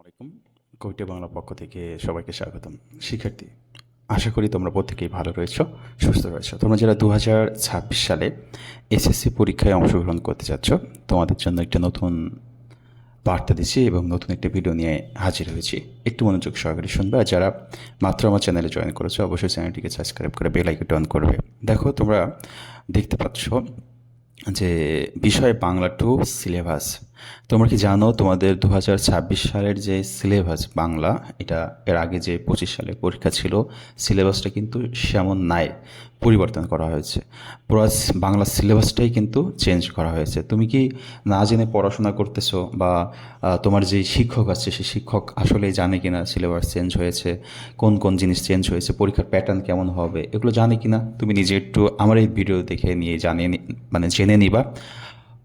আলাইকুম। কবিটা বাংলা পক্ষ থেকে সবাইকে স্বাগতম। শিক্ষার্থী, আশা করি তোমরা প্রত্যেকেই ভালো রয়েছো, সুস্থ রয়েছো। তোমরা যারা দু হাজার ছাব্বিশ সালে এসএসসি পরীক্ষায় অংশগ্রহণ করতে যাচ্ছ, তোমাদের জন্য একটা নতুন বার্তা দিচ্ছি এবং নতুন একটি ভিডিও নিয়ে হাজির হয়েছি। একটু মনোযোগ সহকারে শুনবে আর যারা মাত্র আমার চ্যানেলে জয়েন করেছ, অবশ্যই চ্যানেলটিকে সাবস্ক্রাইব করে বেল আইকনটা করবে। দেখো, তোমরা দেখতে পাচ্ছ যে বিষয় বাংলা টু সিলেবাস তোমরা কি জানো তোমাদের দু হাজার ছাব্বিশ সালের যে সিলেবাস বাংলা, এটা এর আগে যে পঁচিশ সালে পরীক্ষা ছিল, সিলেবাসটা কিন্তু সেমন নাই, পরিবর্তন করা হয়েছে। পুরো বাংলা সিলেবাসটাই কিন্তু চেঞ্জ করা হয়েছে। তুমি কি না জেনে পড়াশোনা করতেছো বা তোমার যে শিক্ষক আছে, সেই শিক্ষক আসলে জানে কিনা সিলেবাস চেঞ্জ হয়েছে, কোন কোন জিনিস চেঞ্জ হয়েছে, পরীক্ষার প্যাটার্ন কেমন হবে, এগুলো জানে কিনা? তুমি নিজে একটু আমার এই ভিডিও দেখে নিয়ে জানিয়ে মানে জেনে নিবা,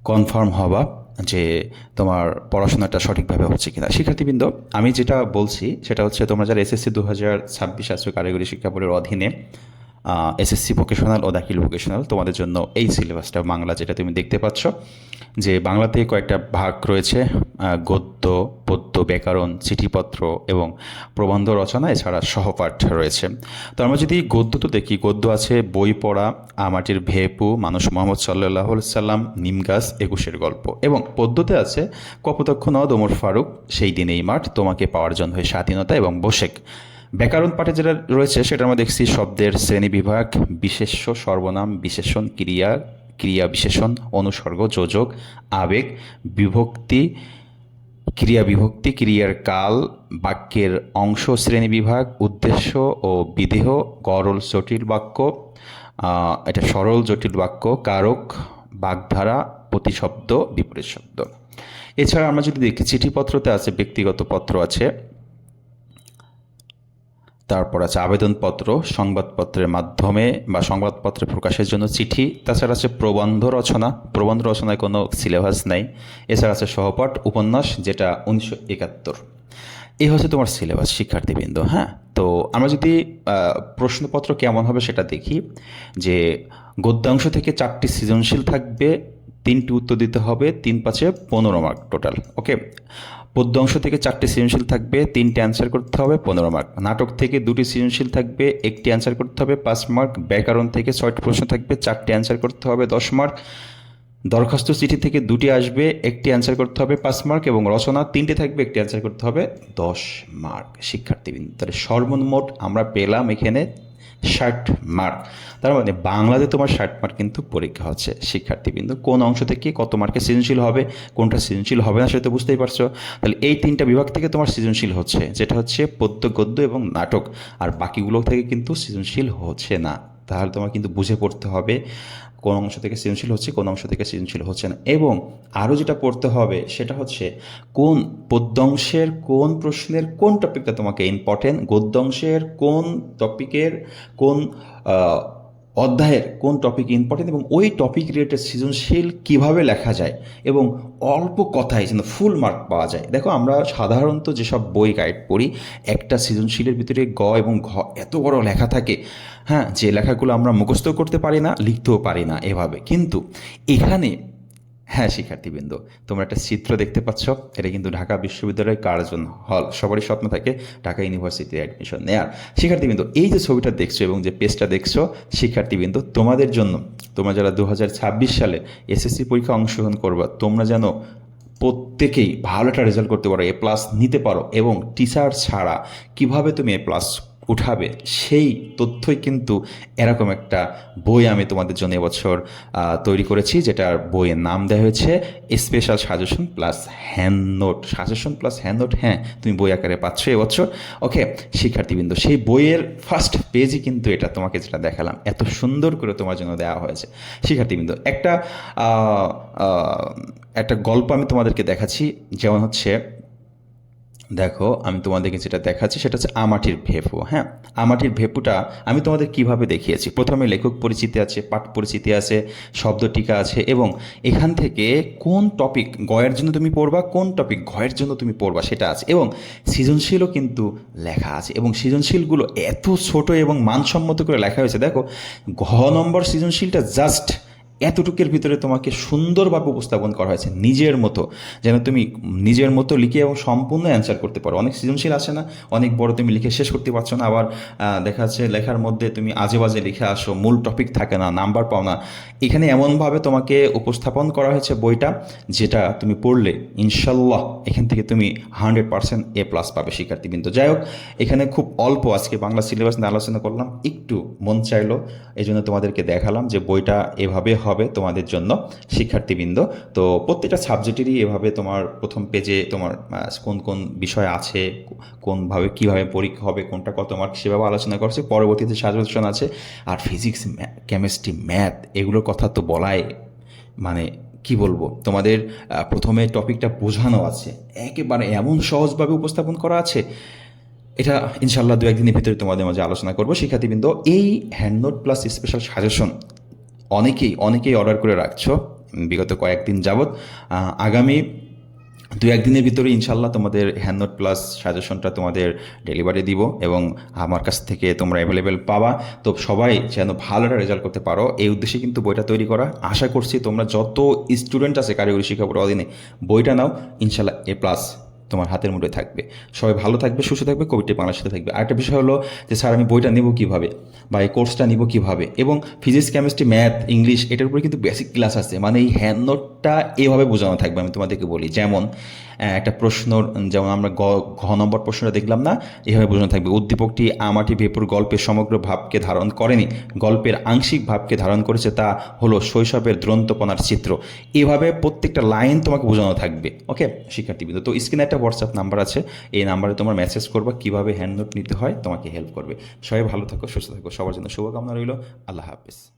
কনফার্ম হবা। যে তোমার পড়াশোনাটা সঠিকভাবে হচ্ছে কিনা। শিক্ষার্থীবৃন্দ, আমি যেটা বলছি সেটা হচ্ছে তোমরা যারা এসএসসি দু হাজার ছাব্বিশ আসছে কারিগরি শিক্ষা বোর্ডের অধীনে এসএসসি ভোকেশনাল ও দাখিল ভোকেশনাল তোমাদের জন্য এই সিলেবাসটা বাংলা যেটা তুমি দেখতে পাচ্ছ, যে বাংলাতে কয়েকটা ভাগ রয়েছে গদ্য, পদ্য, ব্যাকরণ, চিঠিপত্র এবং প্রবন্ধ রচনা, এছাড়া সহপাঠ রয়েছে। তো আমরা যদি গদ্য তো দেখি, গদ্য আছে বই পড়া, আমাটির ভেপু, মানুষ মোহাম্মদ সাল্লাহ সাল্লাম নিমগাছ একুশের গল্প এবং পদ্যতে আছে, কপতক্ষ নদ, ওমর ফারুক, সেই দিন এই মাঠ, তোমাকে পাওয়ার জন্য হয়ে স্বাধীনতা এবং বোশেক। ব্যাকরণ পাঠে যেটা রয়েছে সেটা আমরা দেখছি শব্দের শ্রেণি বিভাগ, বিশেষ্য, সর্বনাম, বিশেষণ, ক্রিয়া ক্রিয়া বিশেষণ, অনুসর্গ, যোজক, আবেগ, বিভক্তি, ক্রিয়া বিভক্তি, ক্রিয়ার কাল, বাক্যের অংশ, শ্রেণি বিভাগ, উদ্দেশ্য ও বিদেহ গরল, জটিল বাক্য এটা সরল, জটিল বাক্য, কারক, বাগধারা, প্রতিশব্দ, বিপরীত শব্দ। এছাড়া আমরা যদি দেখি, চিঠিপত্রতে আছে ব্যক্তিগত পত্র আছে। তারপর আছে আবেদনপত্র, সংবাদপত্রের মাধ্যমে বা সংবাদপত্রে প্রকাশের জন্য চিঠি, তাছাড়া আছে প্রবন্ধ রচনা, প্রবন্ধ রচনায় কোনো সিলেবাস নাই। এছাড়া আছে সহপাঠ উপন্যাস, যেটা উনিশশো একাত্তর। এই হচ্ছে তোমার সিলেবাস শিক্ষার্থীবৃন্দ হ্যাঁ? তো আমরা যদি প্রশ্নপত্র কেমন হবে সেটা দেখি, যে গদ্যাংশ থেকে চারটি সৃজনশীল থাকবে, তিনটি উত্তর দিতে হবে, তিন পাঁচে পনেরো মার্ক টোটাল ওকে পদ্যাংশ থেকে চারটি সৃজনশীল থাকবে, তিনটে অ্যান্সার করতে হবে, পনেরো মার্ক নাটক থেকে দুটি সৃজনশীল থাকবে, একটি অ্যান্সার করতে হবে, পাঁচ মার্ক ব্যাকরণ থেকে ছয়টি প্রশ্ন থাকবে, চারটি অ্যান্সার করতে হবে, দশ মার্ক দরখাস্ত চিঠি থেকে দুটি আসবে, একটি অ্যান্সার করতে হবে, পাঁচ মার্ক এবং রচনা তিনটে থাকবে, একটি অ্যান্সার করতে হবে, দশ মার্ক শিক্ষার্থীবৃন্দ, তাহলে সর্বমোট আমরা পেলাম এখানে ষাট মার্ক তার মানে বাংলাতে তোমার ষাট মার্ক কিন্তু পরীক্ষা হচ্ছে শিক্ষার্থীবৃন্দ। কোন অংশ থেকে কত মার্কে সৃজনশীল হবে, কোনটা সৃজনশীল হবে না সেটা তো বুঝতেই পারছ। তাহলে এই তিনটা বিভাগ থেকে তোমার সৃজনশীল হচ্ছে, যেটা হচ্ছে পদ্য গদ্য এবং নাটক। আর বাকিগুলো থেকে কিন্তু সৃজনশীল হচ্ছে না। তাহলে তোমার কিন্তু বুঝে পড়তে হবে কোন অংশ থেকে সৃজনশীল হচ্ছে, কোন অংশ থেকে সৃজনশীল হচ্ছে না। এবং আরও যেটা পড়তে হবে সেটা হচ্ছে কোন পদ্যংশের কোন প্রশ্নের কোন টপিকটা তোমাকে ইম্পর্টেন্ট গদ্যংশের কোন টপিকের কোন অধ্যায়ের কোন টপিক ইম্পর্টেন্ট এবং ওই টপিক রিলেটেড সৃজনশীল কীভাবে লেখা যায় এবং অল্প কথায় যেন ফুল মার্ক পাওয়া যায়। দেখো আমরা সাধারণত যেসব বই গাইড পড়ি, একটা সৃজনশীলের ভিতরে গ এবং ঘ এত বড় লেখা থাকে হ্যাঁ যে লেখাগুলো আমরা মুখস্থ করতে পারি না, লিখতেও পারি না এভাবে। কিন্তু এখানে হ্যাঁ শিক্ষার্থীবৃন্দ, তোমরা একটা চিত্র দেখতে পাচ্ছ। এটা কিন্তু ঢাকা বিশ্ববিদ্যালয়ের কার্জন হল। সবারই স্বপ্ন থাকে ঢাকা ইউনিভার্সিটিতে অ্যাডমিশন নেয়ার। শিক্ষার্থীবৃন্দ, এই যে ছবিটা দেখছ এবং যে পেজটা দেখছ, শিক্ষার্থীবৃন্দ, তোমাদের জন্য, তোমরা যারা দু হাজার ছাব্বিশ সালে এসএসসি পরীক্ষা অংশগ্রহণ করবা, তোমরা যেন প্রত্যেকেই ভালো একটা রেজাল্ট করতে পারো এ প্লাস নিতে পারো এবং টিচার ছাড়া কীভাবে তুমি এ প্লাস উঠাবে, সেই তথ্যই কিন্তু এরকম একটা বই আমি তোমাদের জন্য এবছর তৈরি করেছি, যেটার বইয়ের নাম দেওয়া হয়েছে special suggestion plus hand note suggestion plus hand note হ্যাঁ তুমি বই আকারে পাচ্ছ এবছর। ওকে শিক্ষার্থীবৃন্দ, সেই বইয়ের ফার্স্ট পেজই কিন্তু এটা তোমাকে যেটা দেখালাম, এত সুন্দর করে তোমার জন্য দেওয়া হয়েছে। শিক্ষার্থীবৃন্দ, একটা একটা গল্প আমি তোমাদেরকে দেখাচ্ছি, যেমন হচ্ছে দেখো, আমি তোমাদেরকে যেটা দেখাচ্ছি সেটা হচ্ছে আমাটির ভেপু হ্যাঁ? আমাটির ভেপুটা আমি তোমাদের কীভাবে দেখিয়েছি? প্রথমে লেখক পরিচিতি আছে, পাঠ পরিচিতি আছে, শব্দ টিকা আছে এবং এখান থেকে কোন টপিক গয়ের জন্য তুমি পড়বা, কোন টপিক ঘয়ের জন্য তুমি পড়বা সেটা আছে এবং সৃজনশীলও কিন্তু লেখা আছে এবং সৃজনশীলগুলো এত ছোট এবং মানসম্মত করে লেখা হয়েছে। দেখো, ঘ নম্বর সৃজনশীলটা জাস্ট এতটুকের ভিতরে তোমাকে সুন্দরভাবে উপস্থাপন করা হয়েছে, নিজের মতো, যেন তুমি নিজের মতো লিখে এবং সম্পূর্ণ অ্যান্সার করতে পারো। অনেক সৃজনশীল আসে না, অনেক বড় তুমি লিখে শেষ করতে পারছ না, আবার দেখা যাচ্ছে লেখার মধ্যে তুমি আজে বাজে লিখে আসো, মূল টপিক থাকে না নাম্বার পাও না। এখানে এমনভাবে তোমাকে উপস্থাপন করা হয়েছে বইটা, যেটা তুমি পড়লে ইনশাল্লাহ এখান থেকে তুমি হান্ড্রেড পার্সেন্ট এ প্লাস পাবে শিক্ষার্থীবৃন্দ। যাই হোক, এখানে খুব অল্প আজকে বাংলা সিলেবাস নিয়ে আলোচনা করলাম, একটু মন চাইলো এই জন্য তোমাদেরকে দেখালাম যে বইটা এভাবে হবে তোমাদের জন্য, শিক্ষার্থীবৃন্দ। তো প্রত্যেকটা সাবজেক্টেরই এভাবে তোমার প্রথম পেজে তোমার কোন কোন বিষয় আছে, কোনভাবে কীভাবে পরীক্ষা হবে, কোনটা কত মার্ক সেভাবে আলোচনা করছে পরবর্তীতে সাজেশন আছে, আর ফিজিক্স কেমিস্ট্রি ম্যাথ এগুলোর কথা তো বলাই মানে কি বলব, তোমাদের প্রথমে টপিকটা বোঝানো আছে। একেবারে এমন সহজভাবে উপস্থাপন করা আছে, এটা ইনশাল্লাহ দু একদিনের ভিতরে তোমাদের মাঝে আলোচনা করব। শিক্ষার্থীবৃন্দ, এই হ্যান্ডনোট প্লাস স্পেশাল সাজেশন অনেকেই অনেকেই অর্ডার করে রাখছো, বিগত কয়েকদিন যাবৎ। আগামী দু একদিনের ভিতরে ইনশাল্লাহ তোমাদের হ্যান্ডনোট প্লাস সাজেশনটা তোমাদের ডেলিভারি দিব এবং আমার কাছ থেকে তোমরা অ্যাভেলেবেল পাবা। তো সবাই যেন ভালো একটা রেজাল্ট করতে পারো। এই উদ্দেশ্যে কিন্তু বইটা তৈরি করা। আশা করছি তোমরা যত স্টুডেন্ট আছে, কারিগরি শিক্ষা অধীনে বইটা নাও। ইনশাল্লাহ এ প্লাস তোমার হাতের মুঠোয় থাকবে। সবাই ভালো থাকবে, সুস্থ থাকবে কোভিডটি বাংলার সাথে থাকবে। আরেকটা বিষয় হলো যে, স্যার, আমি বইটা নেব কীভাবে? বা এই কোর্সটা নিব কীভাবে? এবং ফিজিক্স, কেমিস্ট্রি, ম্যাথ, ইংলিশ, এটার উপরে কিন্তু বেসিক ক্লাস আছে। মানে এই হ্যান্ড নোটটা এভাবে বোঝানো থাকবে, আমি তোমাদেরকে বলি। যেমন একটা প্রশ্ন, যেমন আমরা ঘ নম্বর প্রশ্নটা দেখলাম না? এভাবে বোঝানো থাকবে। উদ্দীপকটি আমাটি ভেপুর গল্পের সমগ্র ভাবকে ধারণ করেনি। গল্পের আংশিক ভাবকে ধারণ করেছে তা হলো শৈশবের দ্রন্তপনার চিত্র। এভাবে প্রত্যেকটা লাইন তোমাকে বোঝানো থাকবে। ওকে? শিক্ষার্থীবৃন্দ, তো স্ক্রিনে একটা হোয়াটসঅ্যাপ নাম্বার আছে। এই নাম্বারে তোমার মেসেজ করবা কীভাবে হ্যান্ড নোট নিতে হয়, তোমাকে হেল্প করবে। সবাই ভালো থাকো, সুস্থ থাকো, সবার জন্য শুভকামনা রইল। আল্লাহ হাফিজ।